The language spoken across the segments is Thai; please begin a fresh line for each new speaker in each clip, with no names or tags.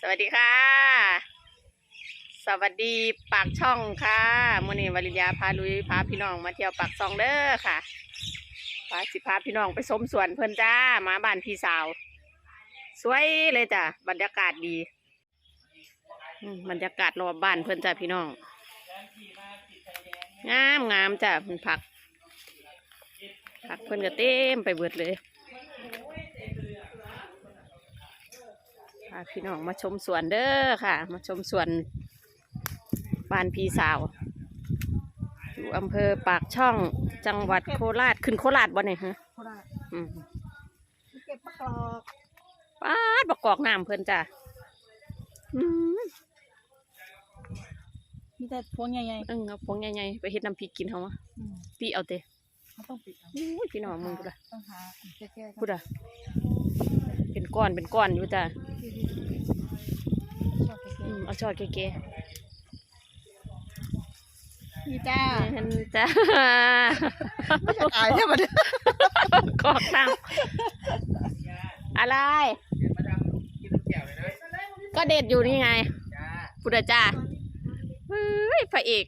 สวัสดีค่ะ สวัสดีปากช่องค่ะมื่อนี้วริญญาพาลุยพาพี่น้องมาเที่ยวปากซองเด้อค่ะพาสิพาพี่น้องไปชมสวนเพิ่อนจ้ามาบ้านพี่สาว สวยเลยจ้ะบรรยากาศดีบรรยากาศรอบบ้านเพิ่อนจ้าพี่น้องงามงามจ้ะมันผักผักเพิ่อนก็เต็มไปเบิดเลยาพี่น้องมาชมสวนเด้อค่ะ มาชมสวนบ้านพี่สาว อยู่อำเภอปากช่องจังหวัดโคราชขึ้นโคราชบ่เนี่ยฮะ
โคราช
อืม
เก็บประกอบ
ป้าดประกอบน้ำเพิ่นจ้ะอืม
มีแต่พวงใหญ่
เอิงเอาพวงใหญ่ๆไปเฮ็ดน้ำพริกกินเขาวะ
ๆอืม
ปีเอาเตะ
มันต้องปิดเอา
อุ้ยพี่น้องมึงกูละ
ต้องหาอันแก้ๆ
กูละเป็นก้อนเป็นก้อนอยู่จ้ะ
ช อบแก้
อืมเอาชอดเก๋
ๆนี่จ้า
ๆเห็นจ้ะ
ไม่จะตายใช่ไหมเนี่ย
กอกน้ำอะไร ก็เด็ดอยู่นี่ไงพุทธจ้าเฮ้ยพระเอก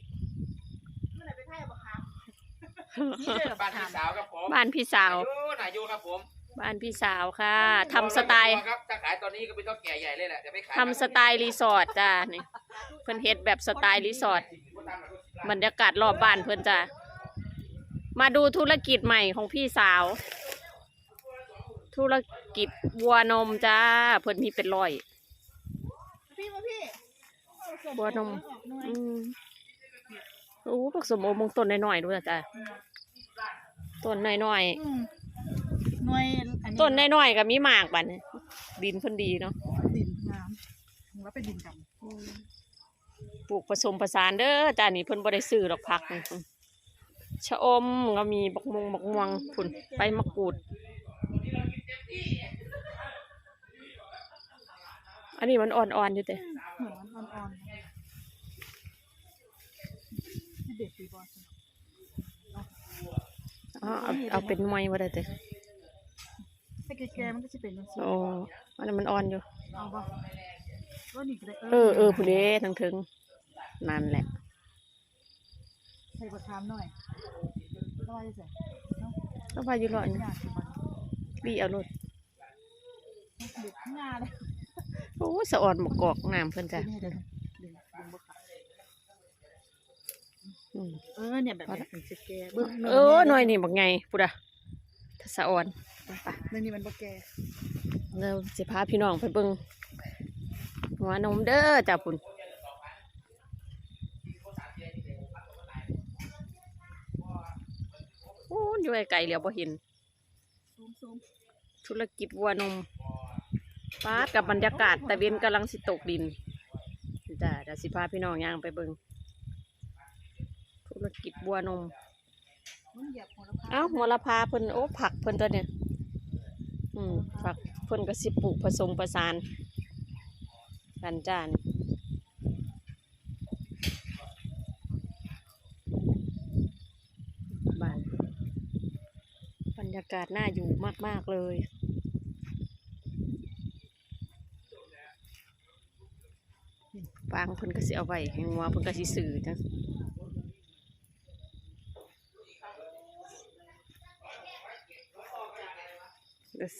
บ้านพี่สาวครับผม
บ้านพี่สาว
อายุนายโยครับผม
บ้านพี่สาวค่ะทำสไตล์
ครับถ้าขายตอนนี้ก็เป็นเท่าแก่ใหญ่เลยแหละจะไม่ขาย
ทำสไตล์รีสอร์ทจ้านี่เพิ่นเฮ็ดแบบสไตล์รีสอร์ทบรรยากาศรอบบ้านเพิ่นจ้ามาดูธุรกิจใหม่ของพี่สาว ธุรกิจวัวนมจ้า เพิ่นมีเป็นร้อย
พี่มาพี่
บัวนมอืมโอ้ผักสมโอมงต้นน้อยๆดูนะจ้าต้นน้อย
อืม หน่วยอันนี้
ๆต้นน้อยๆก็มีหมากบัดนี้ดินเพิ่นดีเนาะ
ดินน้ำแล้วไปดินกัน
ปลูกผสมผสานเด้อจ้านี่เพิ่นบ่ได้ซื้อดอกผักนี่ชะอมก็มีบักมงบักม่วงพุ่นไปมะกรูด อันนี้มันอ่อนๆอยู่แต่
เหมือนมันอ่อนๆให้เด็กปีบอลสนุก
อ๋อเอาเอาเป็นหน่วยบ่ได้แต่
ถ้าแก่ๆมันก็จะเป็นจังซี่
โอ้อันนั้นมันอ่อนอยู่
เอาป่ะก็นี่ก็ได้
เออเออผู้เด้ทั้งถึงนั่นแหละ
ใส่บะขามหน่อยก็ว่าจะใส่เนาะ
ก็ว่าอยู่รอด
ยากสิบ่
รีเอารถ
เด็กงาเลย
โอ้ยสะอ่อนหมกกอกน้ำเพิ่นจ้ะ
เดี๋ยวเดี๋ยวเดี๋ยวบะขาม
อืม
เออเนี่ยแบบนี้เป็นสแกเบิ้ง
เออหน่อยนี่บักไงพุดะถ้า สะอ่อนไป
เรื่องนี้มันบะแก
เราสิพาพี่น้องไปเบิ่งหัวนมเด้อจ้าปุ่นโอ้ยอยู่ไกลๆแล้วบ่เห็น
ซูมซูม
ธุรกิจวัวนมป้าดกับบรรยากาศตะเวนกำลังสิตกดินจ้าเดี๋ยวสิพาพี่น้องย่างไปเบิ่งธุรกิจวัวนม
มัน เอ้า
หัวละพาเพิ่นโอ้ผักเพิ่นตัวเนี่ยอืมผักเพิ่นก็สิปลูกผสมผสานกันจานบานบรรยากาศน่าอยู่มาก ๆ เลยฟางเพิ่นก็สิเอาไว้ให้งัวเพิ่นก็สิซื้อจัง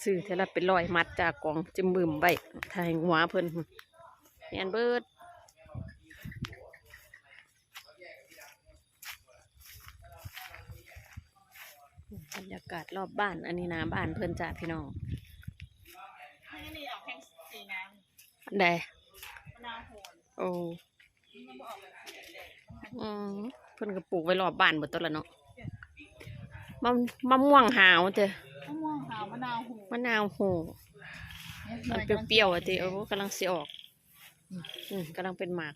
ซื้อเท่าละเป็นร้อยมัดจากกองจิมบึมใบทายหัวเพิ่นแอนเบิร์ดบรรยากาศรอบบ้าน อันนี้นาบ้านเพิ่นจ้าพี่น้อง
ไม่นี่ออกแห้งสีน้
อันใดะ
โอ้
อืมเพิ่นก็ปลูกไว้รอบบ้านหมดตัวละเนาะมะมะม่วงหาวเจ้ะ
ม่วงหาวมะนาวโหน
มะนาวโหมันเปรี้ยวๆอะเจ้โอ้กำลังสิออก อืมกำลังเป็นหมาก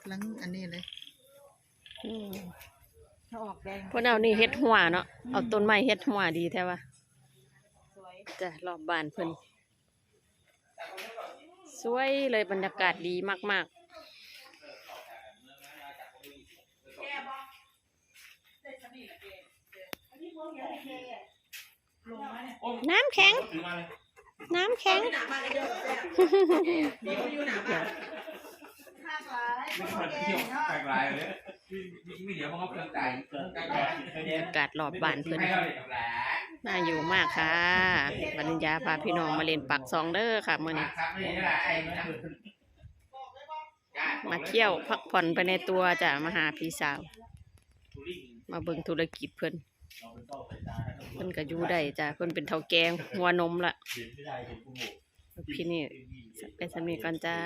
กำลังอันนี้เลย
อืม
ถ้าออกแดง
พวกเรานี่เฮ็ดหัวเนาะเอาต้นไม้เฮ็ดหัวดีแท้วะ
สวย
จ้ะรอบบ้านเพิ่นสวยเลยบรรยากาศดีมาก
ลงมาเนี่ย
ๆ น้ำแข็ง
ถือมาเลย
น้ำแข็ง
หนาบ้านเยอะแซ่บนี่ก็อยู่หนาบ้านข้างหลาย
ไม่
ค
คน
นแก่
เที่ยว
เนาะ
แปลกลายเลยไม่เดี๋ยวมันก็เครื่องใจแปลกลาย
อากาศรอบบ้านเพิ่น
ให้เราเลยกับแหละ
น่าอยู่มากค่ะวริญญาพาพี่น้องมาเล่นปักซองเด้อค่ะมื้อนี้
ครับนี่แหละไอ้นะ
มาเที่ยวพักผ่อนไปในตัวจ้ะมาหาพี่สาว มาเบิ่งธุรกิจเพิ่น เพิ่นก็อยู่ได้จ้ะเพิ่นเป็นเฒ่าแกงหัวนมละพี่นี่เป็นสามีก่อนจ้า